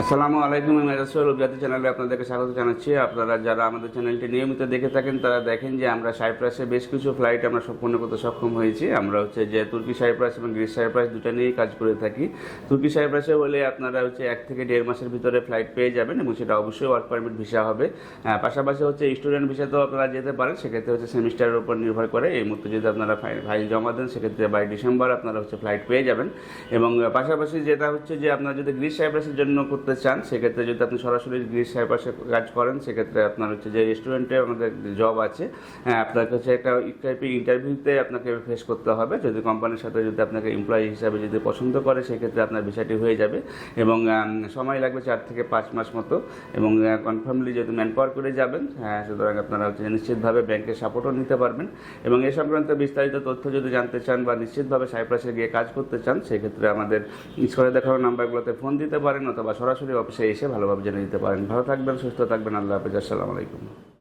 আসসালামু আলাইকুম আমি উজাতি চ্যানেলে আপনাদেরকে স্বাগত জানাচ্ছি। আপনারা যারা আমাদের চ্যানেলটি নিয়মিত দেখে থাকেন, তারা দেখেন যে আমরা সাইপ্রাসে বেশ কিছু ফ্লাইট আমরা সম্পূর্ণ করতে সক্ষম হয়েছি। আমরা হচ্ছে যে তুর্কি সাইপ্রাস এবং গ্রিস সাইপ্রাস দুটো নিয়েই কাজ করে থাকি। তুর্কি সাইপ্রাসে হলে আপনারা হচ্ছে এক থেকে দেড় মাসের ভিতরে ফ্লাইট পেয়ে যাবেন এবং সেটা অবশ্যই ওয়ার্ক পারমিট ভিসা হবে। পাশাপাশি হচ্ছে স্টুডেন্ট ভিসাতেও আপনারা যেতে পারেন, সেক্ষেত্রে হচ্ছে সেমিস্টারের উপর নির্ভর করে। এই মুহূর্তে যদি আপনারা ফাইল জমা দেন, সেক্ষেত্রে বাই ডিসেম্বর আপনারা হচ্ছে ফ্লাইট পেয়ে যাবেন। এবং পাশাপাশি যেটা হচ্ছে যে আপনারা যদি গ্রিস সাইপ্রাসের জন্য করতে চান, সেক্ষেত্রে যদি আপনি সরাসরি গ্রিস সাইপ্রাসে কাজ করেন, সেক্ষেত্রে আপনার হচ্ছে যে রেস্টুরেন্টে আমাদের জব আছে। হ্যাঁ আপনাকে হচ্ছে একটা টাইপের ইন্টারভিউতে আপনাকে ফেস করতে হবে। যদি কোম্পানির সাথে যদি আপনাকে এমপ্লয়ি হিসাবে যদি পছন্দ করে, সেক্ষেত্রে আপনার বিষয়টি হয়ে যাবে। এবং সময় লাগবে চার থেকে পাঁচ মাস মতো। এবং কনফার্মলি যেহেতু ম্যান পাওয়ার করে যাবেন হ্যাঁ সুতরাং আপনারা হচ্ছে নিশ্চিতভাবে ব্যাংকের সাপোর্টও নিতে পারবেন। এবং এ সংক্রান্ত বিস্তারিত তথ্য যদি জানতে চান বা নিশ্চিতভাবে সাইপ্রাসে গিয়ে কাজ করতে চান, সেক্ষেত্রে আমাদের স্ক্রিনে দেখানো নাম্বারগুলোতে ফোন দিতে পারেন অথবা সরাসরি অফিসে এসে ভালোভাবে জেনে নিতে পারেন। ভালো থাকবেন, সুস্থ থাকবেন। আল্লাহ হাফিজ। আসসালামু আলাইকুম।